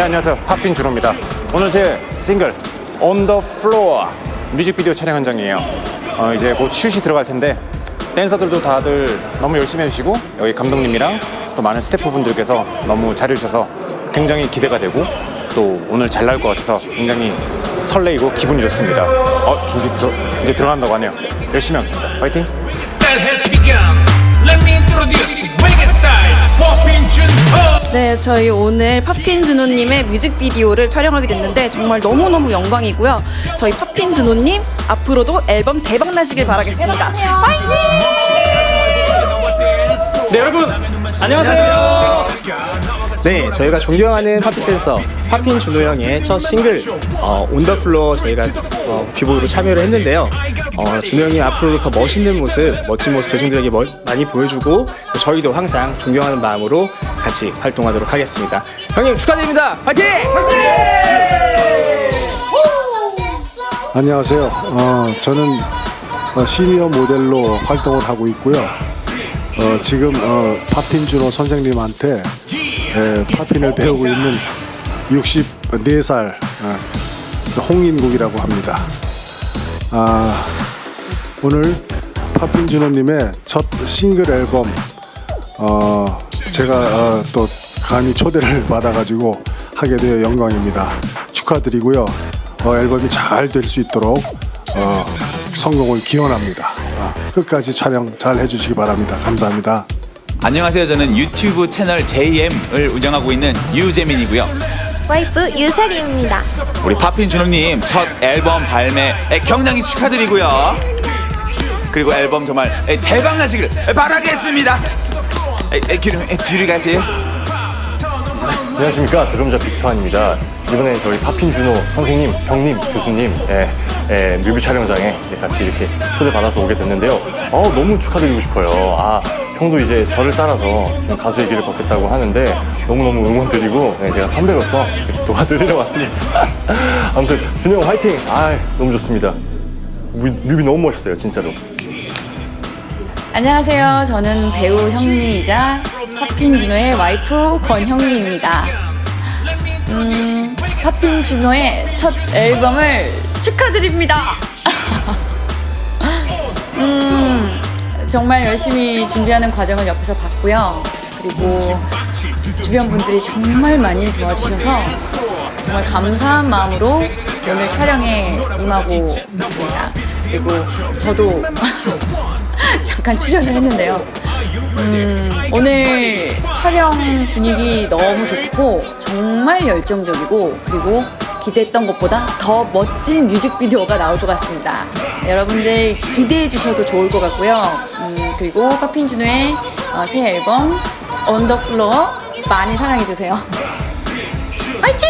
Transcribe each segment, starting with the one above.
네, 안녕하세요. 팝핀 준호입니다. 오늘 제 싱글 On the Floor 뮤직비디오 촬영 현장이에요. 어, 이제 곧 슛이 들어갈 텐데 댄서들도 다들 너무 열심히 해주시고 여기 감독님이랑 또 많은 스태프분들께서 너무 잘해주셔서 굉장히 기대가 되고 또 오늘 잘 나올 것 같아서 굉장히 설레이고 기분이 좋습니다. 어, 준비 들어, 이제 들어간다고 하네요. 열심히 하겠습니다. 파이팅! Let me introduce biggest style, Poppin' Junho. 네, 저희 오늘 팝핀 준호님의 뮤직비디오를 촬영하게 됐는데 정말 너무너무 영광이고요. 저희 팝핀 준호님 앞으로도 앨범 대박 나시길 바라겠습니다. 파이팅! 네 여러분 안녕하세요. 네 저희가 존경하는 팝핀 댄서 팝핀 준호 형의 첫 싱글 어, 온더플로어 저희가 어, 비보이로 참여를 했는데요. 어, 준호 형이 앞으로도 더 멋있는 모습, 멋진 모습 대중들에게 멀- 많이 보여주고 또 저희도 항상 존경하는 마음으로 같이 활동하도록 하겠습니다. 형님 축하드립니다. 파이팅! 안녕하세요. 어, 저는 어, 시니어 모델로 활동을 하고 있고요. 어, 지금 어, 팝핀 준호 선생님한테 에, 팝핀을 배우고 있는 64살 어, 홍인국이라고 합니다. 아, 오늘 팝핀 준호님의 첫 싱글 앨범 어, 제가 어, 또 감히 초대를 받아가지고 하게 되어 영광입니다. 축하드리고요. 어, 앨범이 잘 될 수 있도록 어, 성공을 기원합니다. 아, 끝까지 촬영 잘 해주시기 바랍니다. 감사합니다. 안녕하세요. 저는 유튜브 채널 JM을 운영하고 있는 유재민이고요. 와이프 유세리입니다. 우리 팝핀 준호님 첫 앨범 발매 경량히 축하드리고요. 그리고 앨범 정말 대박 나시길 바라겠습니다. 기름 뒤로 가세요. 안녕하십니까 드럼자 빅터환입니다. 이번에 저희 파핀 준호 선생님, 형님, 교수님 예, 예, 뮤비 촬영장에 이제 같이 이렇게 초대받아서 오게 됐는데요. 어, 너무 축하드리고 싶어요. 아, 형도 이제 저를 따라서 좀 가수의 길을 걷겠다고 하는데 너무너무 응원드리고 예, 제가 선배로서 도와드리러 왔습니다. 아무튼 형 화이팅! 아, 너무 좋습니다. 뮤- 뮤비 너무 멋있어요, 진짜로. 안녕하세요. 저는 배우 형미이자 팝핀 준호의 와이프 권형미입니다. 음, 팝핀 준호의 첫 앨범을 축하드립니다. 음, 정말 열심히 준비하는 과정을 옆에서 봤고요. 그리고 주변 분들이 정말 많이 도와주셔서 정말 감사한 마음으로 오늘 촬영에 임하고 있습니다. 그리고 저도 잠깐 출연을 했는데요. 음, 오늘 촬영 분위기 너무 좋고 정말 열정적이고 그리고 기대했던 것보다 더 멋진 뮤직비디오가 나올 것 같습니다. 여러분들 기대해 주셔도 좋을 것 같고요. 음, 그리고 파핀 준호의 어, 새 앨범 언더플로어 많이 사랑해 주세요. 화이팅!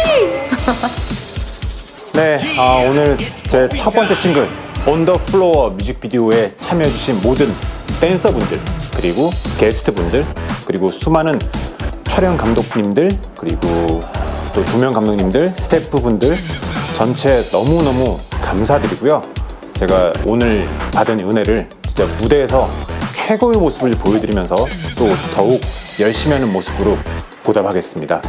네, 아, 오늘 제 첫 번째 싱글 Floor 뮤직비디오에 참여해주신 모든 댄서분들 그리고 게스트분들 그리고 수많은 촬영 감독님들 그리고 또 조명 감독님들 스태프분들 전체 너무너무 감사드리고요. 제가 오늘 받은 은혜를 진짜 무대에서 최고의 모습을 보여드리면서 또 더욱 열심히 하는 모습으로 보답하겠습니다.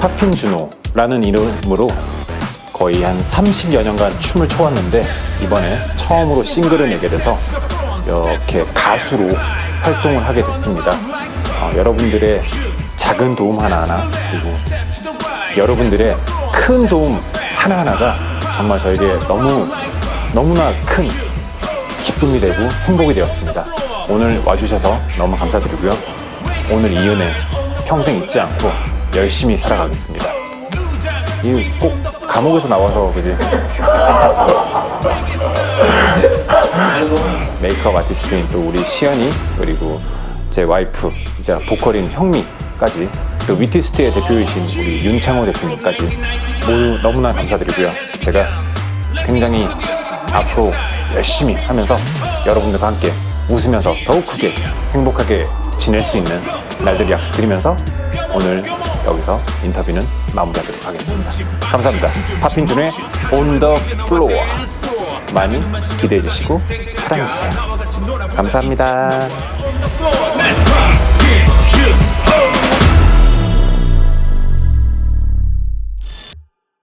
팝핀 준호라는 이름으로 거의 한 30여 년간 춤을 춰왔는데 이번에 처음으로 싱글을 내게 돼서 이렇게 가수로 활동을 하게 됐습니다. 어, 여러분들의 작은 도움 하나하나 그리고 여러분들의 큰 도움 하나하나가 정말 저에게 너무 너무나 큰 기쁨이 되고 행복이 되었습니다. 오늘 와주셔서 너무 감사드리고요. 오늘 이 은혜 평생 잊지 않고 열심히 살아가겠습니다. 이 꼭 감옥에서 나와서 그지 메이크업 아티스트인 또 우리 시연이 그리고 제 와이프 이제 보컬인 형미 까지 그리고 위티스트의 대표이신 우리 윤창호 대표님까지 모두 너무나 감사드리고요 제가 굉장히 앞으로 열심히 하면서 여러분들과 함께 웃으면서 더욱 크게 행복하게 지낼 수 있는 날들 약속드리면서 오늘 여기서 인터뷰는 마무리하도록 하겠습니다. 감사합니다. 팝핀준의 On the Floor 많이 기대해 주시고 사랑해 주세요. 감사합니다.